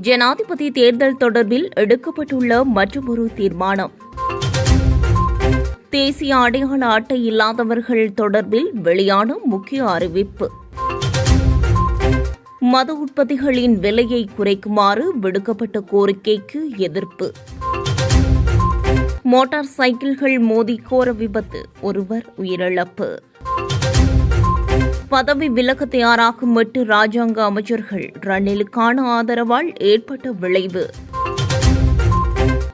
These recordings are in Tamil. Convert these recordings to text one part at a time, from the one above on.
ஜனாதிபதி தேர்தல் தொடர்பில் எடுக்கப்பட்டுள்ள மற்றொரு தீர்மானம். தேசிய அடையாள அட்டை இல்லாதவர்கள் தொடர்பில் வெளியான முக்கிய அறிவிப்பு. மது உற்பத்திகளின் விலையை குறைக்குமாறு விடுக்கப்பட்ட கோரிக்கைக்கு எதிர்ப்பு. மோட்டார் சைக்கிள்கள் மோதி கோர விபத்து ஒருவர் உயிரிழப்பு. பதவி விலக தயாராகும் எட்டு ராஜாங்க அமைச்சர்கள் ரணிலுக்கான ஆதரவால் ஏற்பட்ட விளைவு.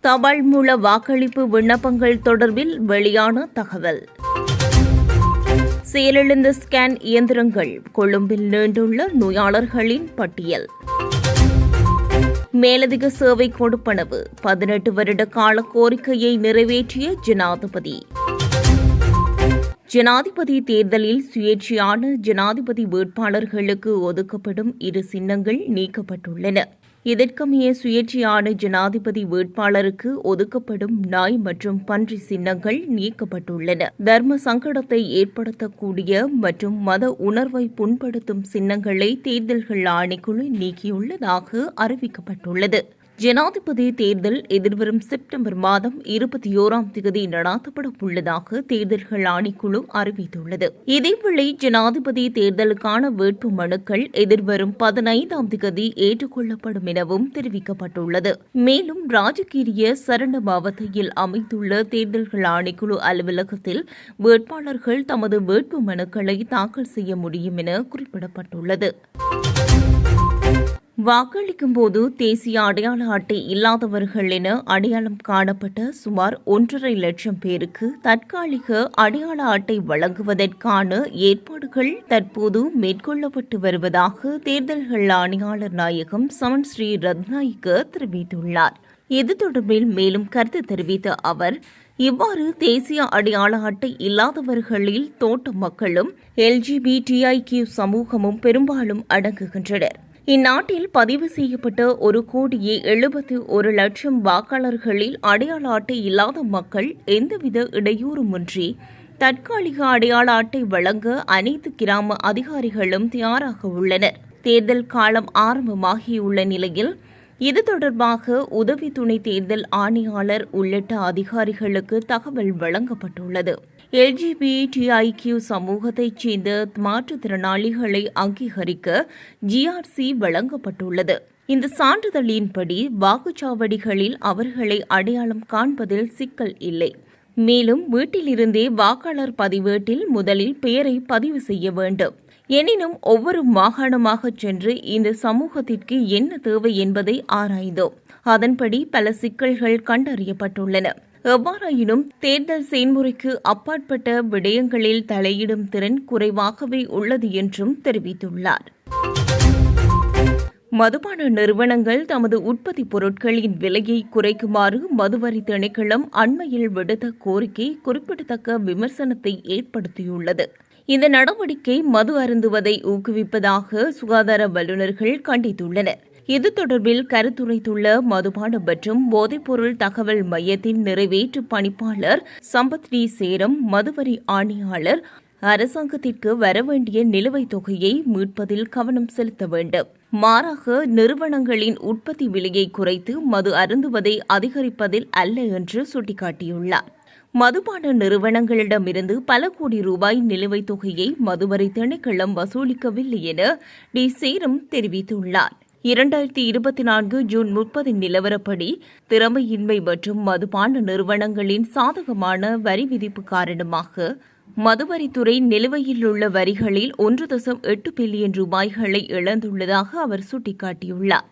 தபால் மூல வாக்களிப்பு விண்ணப்பங்கள் தொடர்பில் வெளியான தகவல். செயலிழந்த ஸ்கேன் இயந்திரங்கள் கொழும்பில் நீண்டுள்ள நோயாளர்களின் பட்டியல். மேலதிக சேவை கொடுப்பனவு பதினெட்டு வருட கால கோரிக்கையை நிறைவேற்றிய ஜனாதிபதி. ஜனாதிபதி தேர்தலில் சுயேட்சையான ஜனாதிபதி வேட்பாளர்களுக்கு ஒதுக்கப்படும் இரு சின்னங்கள் நீக்கப்பட்டுள்ளன. இதற்கமைய சுயேட்சையான ஜனாதிபதி வேட்பாளருக்கு ஒதுக்கப்படும் நாய் மற்றும் பன்றி சின்னங்கள் நீக்கப்பட்டுள்ளன. தர்ம சங்கடத்தை ஏற்படுத்தக்கூடிய மற்றும் மத உணர்வை புண்படுத்தும் சின்னங்களை தேர்தல்கள் ஆணைக்குழு நீக்கியுள்ளதாக அறிவிக்கப்பட்டுள்ளது. ஜனாதிபதி தேர்தல் எதிர்வரும் செப்டம்பர் மாதம் இருபத்தி ஓராம் தேதி நடாத்தப்பட உள்ளதாக தேர்தல்கள் ஆணைக்குழு அறிவித்துள்ளது. இதேவேளை ஜனாதிபதி தேர்தலுக்கான வேட்பு மனுக்கள் எதிர்வரும் பதினைந்தாம் தேதி ஏற்றுக்கொள்ளப்படும் எனவும் தெரிவிக்கப்பட்டுள்ளது. மேலும் ராஜகீரிய சரண அமைத்துள்ள அமைந்துள்ள தேர்தல்கள் ஆணைக்குழு அலுவலகத்தில் வேட்பாளர்கள் தமது வேட்பு மனுக்களை தாக்கல் செய்ய முடியும் என குறிப்பிடப்பட்டுள்ளது. வாக்களிக்கும் போது தேசிய அடையாள அட்டை இல்லாதவர்கள் என அடையாளம் காணப்பட்ட சுமார் ஒன்றரை லட்சம் பேருக்கு தற்காலிக அடையாள அட்டை வழங்குவதற்கான ஏற்பாடுகள் தற்போது மேற்கொள்ளப்பட்டு வருவதாக தேர்தல்கள் ஆணையாளர் நாயகம் சமன் ஸ்ரீ ரத்நாயக்க தெரிவித்துள்ளார். இது தொடர்பில் மேலும் கருத்து தெரிவித்த அவர் இவ்வாறு தேசிய அடையாள அட்டை இல்லாதவர்களில் தோட்ட மக்களும் எல்ஜிபிடிஐகியூ சமூகமும் பெரும்பாலும் அடங்குகின்றனர். இந்நாட்டில் பதிவு செய்யப்பட்ட ஒரு கோடியே எழுபத்து ஒரு லட்சம் வாக்காளர்களில் அடையாள அட்டை இல்லாத மக்கள் எந்தவித இடையூறுமின்றி தற்காலிக அடையாள அட்டை வழங்க அனைத்து கிராம அதிகாரிகளும் தயாராக உள்ளனர். தேர்தல் காலம் ஆரம்பமாகியுள்ள நிலையில் இது தொடர்பாக உதவி துணை தேர்தல் ஆணையாளர் உள்ளிட்ட அதிகாரிகளுக்கு தகவல் வழங்கப்பட்டுள்ளது. எல்ஜிபிடிஐக்யூ சமூகத்தைச் சேர்ந்த மாற்றுத்திறனாளிகளை அங்கீகரிக்க ஜிஆர்சி வழங்கப்பட்டுள்ளது. இந்த சான்றிதழின்படி வாக்குச்சாவடிகளில் அவர்களை அடையாளம் காண்பதில் சிக்கல் இல்லை. மேலும் வீட்டிலிருந்தே வாக்காளர் பதிவேட்டில் முதலில் பெயரை பதிவு செய்ய வேண்டும். எனினும் ஒவ்வொரு மாகாணமாக சென்று இந்த சமூகத்திற்கு என்ன தேவை என்பதை ஆராய்ந்தோம். அதன்படி பல சிக்கல்கள் கண்டறியப்பட்டுள்ளன. எவ்வாறாயினும் தேர்தல் செயல்முறைக்கு அப்பாற்பட்ட விடயங்களில் தலையிடும் திறன் குறைவாகவே உள்ளது என்றும் தெரிவித்துள்ளார். மதுபான நிறுவனங்கள் தமது உற்பத்தி பொருட்களின் விலையை குறைக்குமாறு மதுவரி திணைக்களம் அண்மையில் விடுத்த கோரிக்கை குறிப்பிடத்தக்க விமர்சனத்தை ஏற்படுத்தியுள்ளது. இந்த நடவடிக்கை மது அருந்துவதை ஊக்குவிப்பதாக சுகாதார வல்லுநர்கள் கண்டித்துள்ளனர். இது தொடர்பில் கருத்துரைத்துள்ள மதுபான மற்றும் போதைப்பொருள் தகவல் மையத்தின் நிறைவேற்று பணிப்பாளர் சம்பத் டி சேரம் மதுவரி ஆணையாளர் அரசாங்கத்திற்கு வரவேண்டிய நிலுவைத் தொகையை மீட்பதில் கவனம் செலுத்த வேண்டும். மாறாக நிறுவனங்களின் உற்பத்தி விலையை குறைத்து மது அருந்துவதை அதிகரிப்பதில் அல்ல என்று சுட்டிக்காட்டியுள்ளார். மதுபான நிறுவனங்களிடமிருந்து பல கோடி ரூபாய் நிலுவைத் தொகையை மதுவரி திணைக்களம் வசூலிக்கவில்லை என டி சேரம் தெரிவித்துள்ளார். இரண்டாயிரத்தி இருபத்தி நான்கு ஜூன் முப்பதின் நிலவரப்படி திறமையின்மை மற்றும் மதுபான நிறுவனங்களின் சாதகமான வரி விதிப்பு காரணமாக மதுவரித்துறை நிலுவையில் உள்ள வரிகளில் ஒன்று தசம் எட்டு பில்லியன் ரூபாய்களை இழந்துள்ளதாக அவர் சுட்டிக்காட்டியுள்ளார்.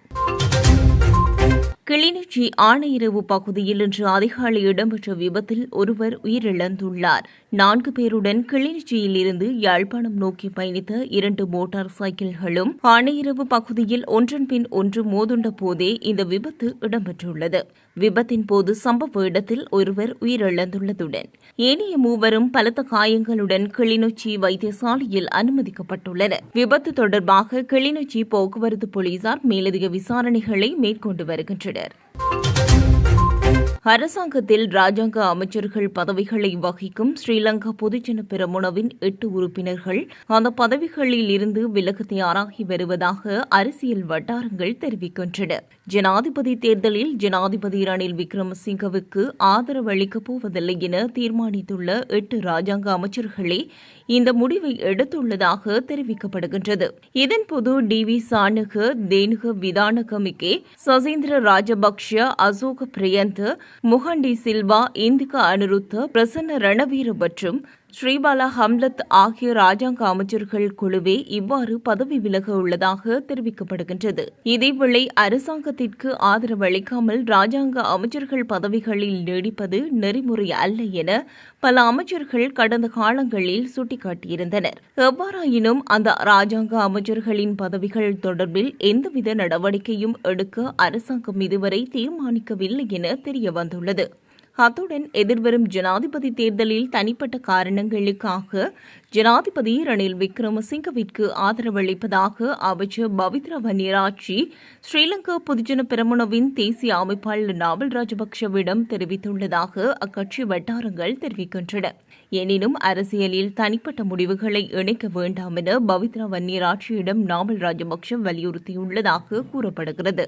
கிளிநொச்சி ஆணையரவு பகுதியில் இன்று அதிகாலை இடம்பெற்ற விபத்தில் ஒருவர் உயிரிழந்துள்ளார். நான்கு பேருடன் கிளிநொச்சியில் இருந்து யாழ்ப்பாணம் நோக்கி பயணித்த இரண்டு மோட்டார் சைக்கிள்களும் ஆணையரவு பகுதியில் ஒன்றன் பின் ஒன்று மோதுண்ட போதே இந்த விபத்து இடம்பெற்றுள்ளது. விபத்தின் போது சம்பவ இடத்தில் ஒருவர் உயிரிழந்துள்ளதுடன் ஏனைய மூவரும் பலத்த காயங்களுடன் கிளிநொச்சி வைத்தியசாலையில் அனுமதிக்கப்பட்டுள்ளனர். விபத்து தொடர்பாக கிளிநொச்சி போக்குவரத்து போலீசார் மேலதிக விசாரணைகளை மேற்கொண்டு வருகின்றனர். அரசாங்கத்தில் ராஜாங்க அமைச்சர்கள் பதவிகளை வகிக்கும் ஸ்ரீலங்கா பொதுஜன பெரமுனவின் எட்டு உறுப்பினர்கள் அந்த பதவிகளில் இருந்து விலக தயாராகி வருவதாக அரசியல் வட்டாரங்கள் தெரிவிக்கின்றன. ஜனாதிபதி தேர்தலில் ஜனாதிபதி ரணில் விக்ரமசிங்கவுக்கு ஆதரவு அளிக்கப் போவதில்லை என தீர்மானித்துள்ள எட்டு ராஜாங்க அமைச்சர்களே இந்த முடிவை எடுத்துள்ளதாக தெரிவிக்கப்படுகின்றது. இதன்போது டி வி சானக தேனுக விதானகமிகே சசீந்திர ராஜபக்ஷ அசோக பிரியந்த் முகண்டி சில்வா இந்திகா அனிருத்த பிரசன்ன ரணவீர மற்றும் ஸ்ரீபாலா ஹம்லத் ஆகிய ராஜாங்க அமைச்சர்கள் குழுவே இவ்வாறு பதவி விலக உள்ளதாக தெரிவிக்கப்படுகின்றது. இதேவேளை அரசாங்கத்திற்கு ஆதரவு அளிக்காமல் ராஜாங்க அமைச்சர்கள் பதவிகளில் நீடிப்பது நெறிமுறை அல்ல என பல அமைச்சர்கள் கடந்த காலங்களில் சுட்டிக்காட்டியிருந்தனர். எவ்வாறாயினும் அந்த ராஜாங்க அமைச்சர்களின் பதவிகள் தொடர்பில் எந்தவித நடவடிக்கையும் எடுக்க அரசாங்கம் இதுவரை தீர்மானிக்கவில்லை என தெரியவந்துள்ளது. அத்துடன் எதிர்வரும் ஜனாதிபதி தேர்தலில் தனிப்பட்ட காரணங்களுக்காக ஜனாதிபதி ரணில் விக்ரமசிங்கவிற்கு ஆதரவளிப்பதாக அமைச்சர் பவித்ரா வன்னியராட்சி ஸ்ரீலங்கா பொதுஜன பெரமுனவின் தேசிய அமைப்பாளர் நாவல் ராஜபக்ஷவிடம் தெரிவித்துள்ளதாக அக்கட்சி வட்டாரங்கள் தெரிவிக்கின்றன. எனினும் அரசியலில் தனிப்பட்ட முடிவுகளை இணைக்க வேண்டாம் என பவித்ரா வன்னியராட்சியிடம் நாவல் ராஜபக்ஷ வலியுறுத்தியுள்ளதாக கூறப்படுகிறது.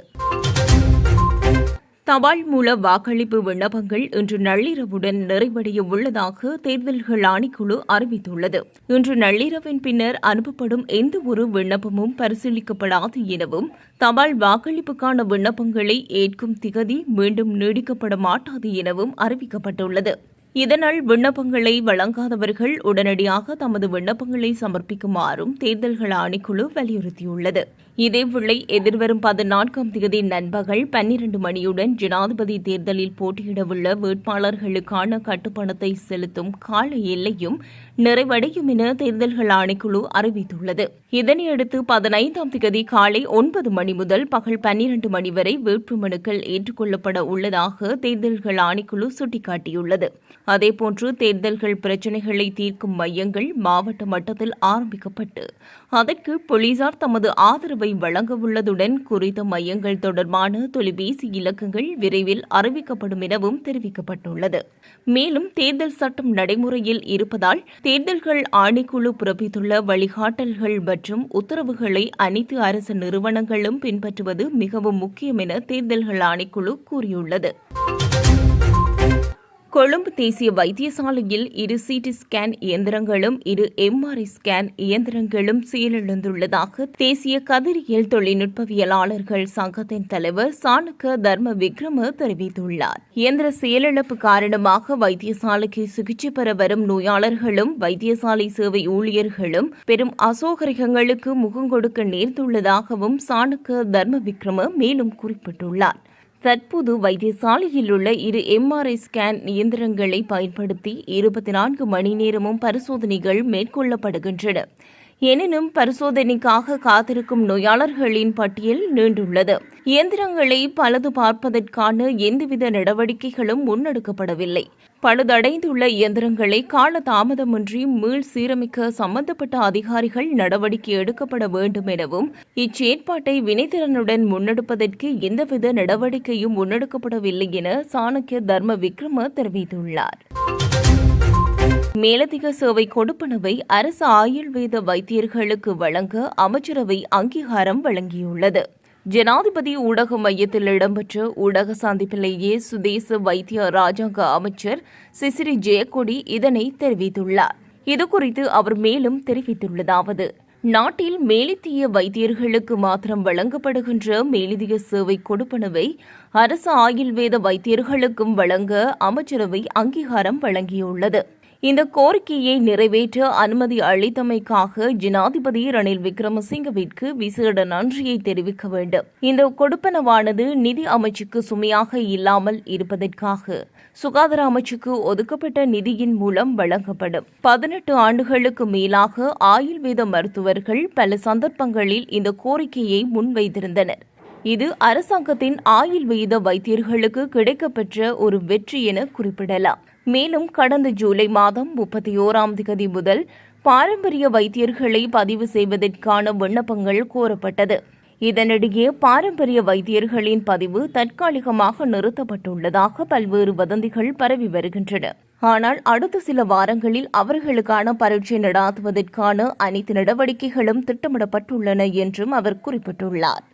தபால் மூல வாக்களிப்பு விண்ணப்பங்கள் இன்று நள்ளிரவுடன் நிறைவடைய உள்ளதாக தேர்தல்கள் ஆணைக்குழு அறிவித்துள்ளது. இன்று நள்ளிரவின் பின்னர் அனுப்பப்படும் எந்த ஒரு விண்ணப்பமும் பரிசீலிக்கப்படாது எனவும் தபால் வாக்களிப்புக்கான விண்ணப்பங்களை ஏற்கும் திகதி மீண்டும் நீடிக்கப்பட மாட்டாது எனவும் அறிவிக்கப்பட்டுள்ளது. இதனால் விண்ணப்பங்களை வழங்காதவர்கள் உடனடியாக தமது விண்ணப்பங்களை சமர்ப்பிக்குமாறும் தேர்தல்கள் ஆணைக்குழு வலியுறுத்தியுள்ளது. இதேவேளை எதிர்வரும் பதினான்காம் தேதி நண்பகல் பன்னிரண்டு மணியுடன் ஜனாதிபதி தேர்தலில் போட்டியிடவுள்ள வேட்பாளர்களுக்கான கட்டுப்பணத்தை செலுத்தும் கால எல்லையும் நிறைவடையும் என தேர்தல்கள் ஆணைக்குழு அறிவித்துள்ளது. இதனையடுத்து பதினைந்தாம் தேதி காலை ஒன்பது மணி முதல் பகல் பன்னிரண்டு மணி வரை வேட்புமனுக்கள் ஏற்றுக்கொள்ளப்பட உள்ளதாக தேர்தல்கள் ஆணைக்குழு சுட்டிக்காட்டியுள்ளது. அதேபோன்று தேர்தல்கள் பிரச்சினைகளை தீர்க்கும் மையங்கள் மாவட்ட மட்டத்தில் ஆரம்பிக்கப்பட்டு அதற்கு போலீசார் தமது ஆதரவை வழங்கவுள்ளதுடன் குறித்த மையங்கள் தொடர்பான தொலைபேசி இலக்கங்கள் விரைவில் அறிவிக்கப்படும் எனவும் தெரிவிக்கப்பட்டுள்ளது. மேலும் தேர்தல் சட்டம் நடைமுறையில் இருப்பதால் தேர்தல்கள் ஆணைக்குழு பிறப்பித்துள்ள வழிகாட்டல்கள் மற்றும் உத்தரவுகளை அனைத்து அரசு நிறுவனங்களும் பின்பற்றுவது மிகவும் முக்கியம் என தேர்தல்கள் ஆணைக்குழு கூறியுள்ளது. கொழும்பு தேசிய வைத்தியசாலையில் இரு சிடி ஸ்கேன் இயந்திரங்களும் இரு எம்ஆர்ஐ ஸ்கேன் இயந்திரங்களும் செயலிழந்துள்ளதாக தேசிய கதிரியல் தொழில்நுட்பவியலாளர்கள் சங்கத்தின் தலைவர் சாணக்க தர்ம விக்ரம தெரிவித்துள்ளார். இயந்திர செயலிழப்பு காரணமாக வைத்தியசாலைக்கு சிகிச்சை பெற வரும் நோயாளர்களும் வைத்தியசாலை சேவை ஊழியர்களும் பெரும் அசோகரிகங்களுக்கு முகம் கொடுக்க நேர்ந்துள்ளதாகவும் சாணக்க தர்ம விக்ரம மேலும் குறிப்பிட்டுள்ளார். தற்போது வைத்தியசாலையில் உள்ள இரு எம்ஆர்ஐ ஸ்கேன் இயந்திரங்களை பயன்படுத்தி இருபத்தி நான்கு மணி நேரமும் பரிசோதனைகள் மேற்கொள்ளப்படுகின்றன. எனினும் பரிசோதனைக்காக காத்திருக்கும் நோயாளர்களின் பட்டியல் நீண்டுள்ளது. இயந்திரங்களை பலது பார்ப்பதற்கான எந்தவித நடவடிக்கைகளும் முன்னெடுக்கப்படவில்லை. பழுதடைந்துள்ள இயந்திரங்களை கால தாமதமின்றி மீள் சீரமைக்க சம்பந்தப்பட்ட அதிகாரிகள் நடவடிக்கை எடுக்கப்பட வேண்டும் எனவும் இச்செயற்பாட்டை வினைத்திறனுடன் முன்னெடுப்பதற்கு எந்தவித நடவடிக்கையும் முன்னெடுக்கப்படவில்லை என சாணக்கிய தர்ம விக்ரம தெரிவித்துள்ளார். மேலதிக சேவை கொடுப்பனவை அரசு ஆயுர்வேத வைத்தியர்களுக்கு வழங்க அமைச்சரவை அங்கீகாரம் வழங்கியுள்ளது. ஜனாதிபதி ஊடக மையத்தில் இடம்பெற்ற ஊடக சந்திப்பிலேயே சுதேச வைத்திய ராஜாங்க அமைச்சர் சிசிரி ஜெயக்கொடி இதனை தெரிவித்துள்ளார். இதுகுறித்து அவர் மேலும் தெரிவித்துள்ளதாவது நாட்டில் மேலித்திய வைத்தியர்களுக்கு மாத்திரம் வழங்கப்படுகின்ற மேலிதிய சேவை கொடுப்பனவை அரசு ஆயுர்வேத வைத்தியர்களுக்கும் வழங்க அமைச்சரவை அங்கீகாரம் வழங்கியுள்ளது. இந்த கோரிக்கையை நிறைவேற்ற அனுமதி அளித்தமைக்காக ஜனாதிபதி ரணில் விக்ரமசிங்கவிற்கு விசேட நன்றியை தெரிவிக்க வேண்டும். இந்த கொடுப்பனவானது நிதி அமைச்சுக்கு சுமையாக இல்லாமல் இருப்பதற்காக சுகாதார அமைச்சுக்கு ஒதுக்கப்பட்ட நிதியின் மூலம் வழங்கப்படும். பதினெட்டு ஆண்டுகளுக்கு மேலாக ஆயுர்வேத மருத்துவர்கள் பல சந்தர்ப்பங்களில் இந்த கோரிக்கையை முன்வைத்திருந்தனர். இது அரசாங்கத்தின் ஆயுர்வேத வைத்தியர்களுக்கு கிடைக்கப்பெற்ற ஒரு வெற்றி என குறிப்பிடலாம். மேலும் கடந்த ஜூலை மாதம் முப்பத்தி ஓராம் தேதி முதல் பாரம்பரிய வைத்தியர்களை பதிவு செய்வதற்கான விண்ணப்பங்கள் கோரப்பட்டது. இதனிடையே பாரம்பரிய வைத்தியர்களின் பதிவு தற்காலிகமாக நிறுத்தப்பட்டுள்ளதாக பல்வேறு வதந்திகள் பரவி வருகின்றன. ஆனால் அடுத்த சில வாரங்களில் அவர்களுக்கான பரீட்சை நடாத்துவதற்கான அனைத்து நடவடிக்கைகளும் திட்டமிடப்பட்டுள்ளன என்றும் அவர் குறிப்பிட்டுள்ளார்.